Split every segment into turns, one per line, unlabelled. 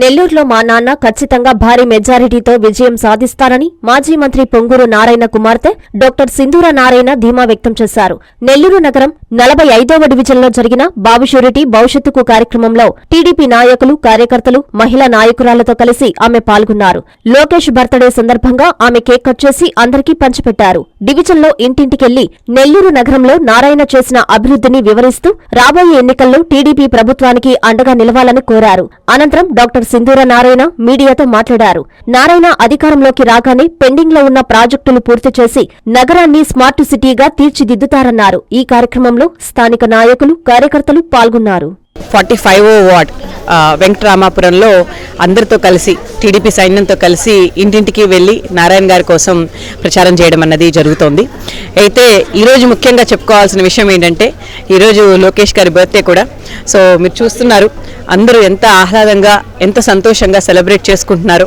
నెల్లూరులో మా నాన్న ఖచ్చితంగా భారీ మెజారిటీతో విజయం సాధిస్తారని మాజీ మంత్రి పొంగూరు నారాయణ కుమార్తె డాక్టర్ సింధూర నారాయణ ధీమా వ్యక్తం చేశారు. నెల్లూరు నగరం నలభై ఐదవ డివిజన్లో జరిగిన బాబుషూరిటీ భవిష్యత్తుకు కార్యక్రమంలో టీడీపీ నాయకులు కార్యకర్తలు మహిళా నాయకురాలతో కలిసి ఆమె పాల్గొన్నారు. లోకేష్ బర్త్డే సందర్భంగా ఆమె కేక్ కట్ చేసి అందరికీ పంచిపెట్టారు. డివిజన్లో ఇంటింటికెళ్ళి నెల్లూరు నగరంలో నారాయణ చేసిన అభివృద్ధిని వివరిస్తూ రాబోయే ఎన్నికల్లో టీడీపీ ప్రభుత్వానికి అండగా నిలవాలని కోరారు. అనంతరం డాక్టర్ సింధూర నారాయణ మీడియాతో మాట్లాడారు. నారాయణ అధికారంలోకి రాగానే పెండింగ్లో ఉన్న ప్రాజెక్టులు పూర్తి చేసి నగరాన్ని స్మార్ట్ సిటీగా తీర్చిదిద్దుతారన్నారు. ఈ కార్యక్రమంలో స్థానిక నాయకులు కార్యకర్తలు పాల్గొన్నారు.
ఫార్టీ ఫైవ్ వార్డ్ వెంకటరామాపురంలో అందరితో కలిసి టీడీపీ సైన్యంతో కలిసి ఇంటింటికి వెళ్ళి నారాయణ గారి కోసం ప్రచారం చేయడం అన్నది జరుగుతోంది. అయితే ఈరోజు ముఖ్యంగా చెప్పుకోవాల్సిన విషయం ఏంటంటే ఈరోజు లోకేష్ గారి బర్త్డే కూడా. సో మీరు చూస్తున్నారు అందరూ ఎంత ఆహ్లాదంగా ఎంత సంతోషంగా సెలబ్రేట్ చేసుకుంటున్నారు.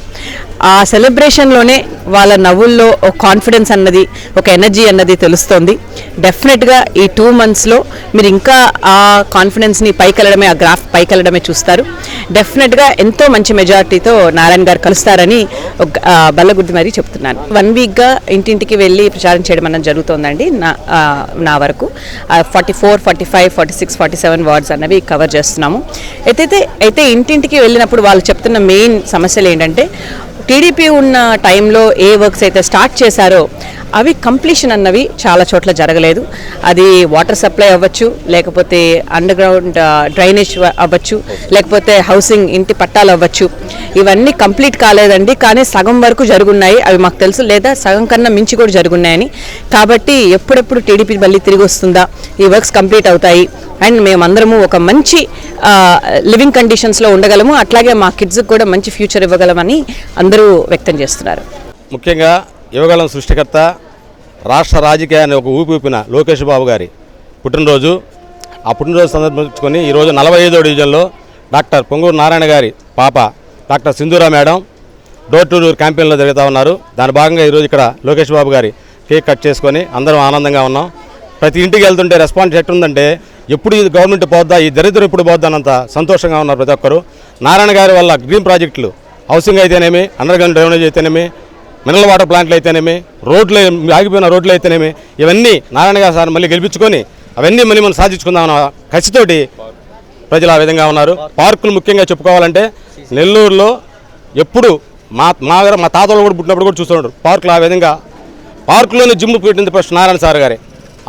ఆ సెలబ్రేషన్లోనే వాళ్ళ నవ్వుల్లో ఒక కాన్ఫిడెన్స్ అన్నది ఒక ఎనర్జీ అన్నది తెలుస్తోంది. డెఫినెట్గా ఈ టూ మంత్స్లో మీరు ఇంకా ఆ కాన్ఫిడెన్స్ని పైకెళ్ళడమే ఆ గ్రాఫ్ పైకెళ్ళడమే చూస్తారు. డెఫినెట్గా ఎంతో మంచి మెజారిటీతో నారాయణ గారు కలుస్తారని బల్లగుద్ది మరీ చెప్తున్నాను. వన్ వీక్గా ఇంటింటికి వెళ్ళి ప్రచారం చేయడం అన్నది జరుగుతోందండి. నా నా వరకు. Forty four forty five forty six forty seven wards అన్నవి కవర్ చేస్తున్నాము. అయితే అయితే ఇంటింటికి వెళ్ళినప్పుడు వాళ్ళు చెప్తున్న మెయిన్ సమస్యలు ఏంటంటే టీడీపీ ఉన్న టైంలో ఏ వర్క్స్ అయితే స్టార్ట్ చేశారో అవి కంప్లీషన్ అన్నవి చాలా చోట్ల జరగలేదు. అది వాటర్ సప్లై అవ్వచ్చు లేకపోతే అండర్ గ్రౌండ్ డ్రైనేజ్ అవ్వచ్చు లేకపోతే హౌసింగ్ ఇంటి పట్టాలు అవ్వచ్చు. ఇవన్నీ కంప్లీట్ కాలేదండి కానీ సగం వరకు జరుగున్నాయి. అవి మాకు తెలుసు లేదా సగం కన్నా మించి కూడా జరుగున్నాయని. కాబట్టి ఎప్పుడెప్పుడు టీడీపీ మళ్ళీ తిరిగి వస్తుందా? ఈ వర్క్స్ కంప్లీట్ అవుతాయి. అండ్ మేమందరము ఒక మంచి లివింగ్ కండిషన్స్లో ఉండగలము. అట్లాగే మా కిడ్స్కి కూడా మంచి ఫ్యూచర్ ఇవ్వగలమని అందరూ వ్యక్తం చేస్తున్నారు.
ముఖ్యంగా యువగలం సృష్టికర్త రాష్ట్ర రాజకీయాన్ని ఒక ఊపి ఊపిన లోకేష్ బాబు గారి పుట్టినరోజు. ఆ పుట్టినరోజు సందర్భించుకొని ఈరోజు నలభై ఐదో డివిజన్లో డాక్టర్ పొంగూరు నారాయణ గారి పాప doctor Sindhura madam door to door క్యాంపెయిన్లో జరుగుతూ ఉన్నారు. దాని భాగంగా ఈరోజు ఇక్కడ లోకేష్ బాబు గారి కేక్ కట్ చేసుకొని అందరం ఆనందంగా ఉన్నాం. ప్రతి ఇంటికి వెళ్తుంటే రెస్పాన్స్ ఎట్టుందంటే ఎప్పుడు ఇది గవర్నమెంట్ పోద్దా ఈ దరిద్రం ఇప్పుడు పోద్దా సంతోషంగా ఉన్నారు ప్రతి ఒక్కరు. నారాయణ గారి వల్ల గ్రీన్ ప్రాజెక్టులు హౌసింగ్ అయితేనేమి అండర్ గ్రౌండ్ డ్రైనేజ్ అయితేనేమి మినరల్ వాటర్ ప్లాంట్లు అయితేనేమి రోడ్లు ఆగిపోయిన రోడ్లు అయితేనేమి ఇవన్నీ నారాయణ గారు సార్ మళ్ళీ గెలిపించుకొని అవన్నీ మళ్ళీ మనం సాధించుకుందామన్న ఖచ్చితోటి ప్రజలు ఆ విధంగా ఉన్నారు. పార్కులు ముఖ్యంగా చెప్పుకోవాలంటే నెల్లూరులో ఎప్పుడు మా మా మా తాతలు కూడా పుట్టినప్పుడు కూడా చూస్తున్నారు పార్కులు ఆ విధంగా పార్కులోనే జిమ్ పెట్టింది ఫస్ట్ నారాయణ సార్ గారే.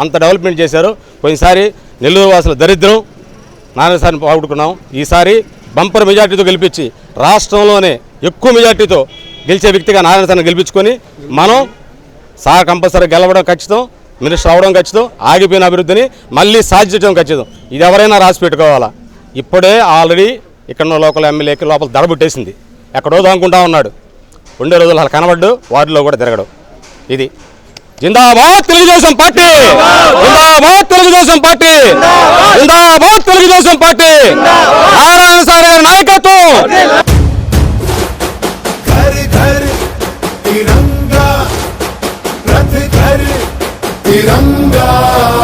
అంత డెవలప్మెంట్ చేశారు. పోయినసారి నెల్లూరు వాసుల దరిద్రం నారాయణసారిని పోగొట్టుకున్నాం. ఈసారి బంపర్ మెజార్టీతో గెలిపించి రాష్ట్రంలోనే ఎక్కువ మెజార్టీతో గెలిచే వ్యక్తిగా నారాయణసారిని గెలిపించుకొని మనం సార్ కంపల్సరీ గెలవడం ఖచ్చితం మినిస్టర్ అవడం ఖచ్చితం ఆగిపోయిన అభివృద్ధిని మళ్ళీ సాధించడం ఖచ్చితం. ఇది ఎవరైనా రాసి పెట్టుకోవాలా? ఇప్పుడే ఆల్రెడీ ఇక్కడ ఉన్న లోకల్ ఎమ్మెల్యేకి లోపల దడబుట్టేసింది ఎక్కడో దానుకుంటా ఉన్నాడు. ఉండే రోజులు అలా కనబడ్డు వార్డులో కూడా తిరగడు. ఇది జిందాబాద్ తెలుగుదేశం పార్టీ. జిందాబాద్. తెలుగుదేశం పార్టీ. జిందాబాద్. తెలుగుదేశం పార్టీ. నారాయణ సార్ గారి నాయకత్వం.
घर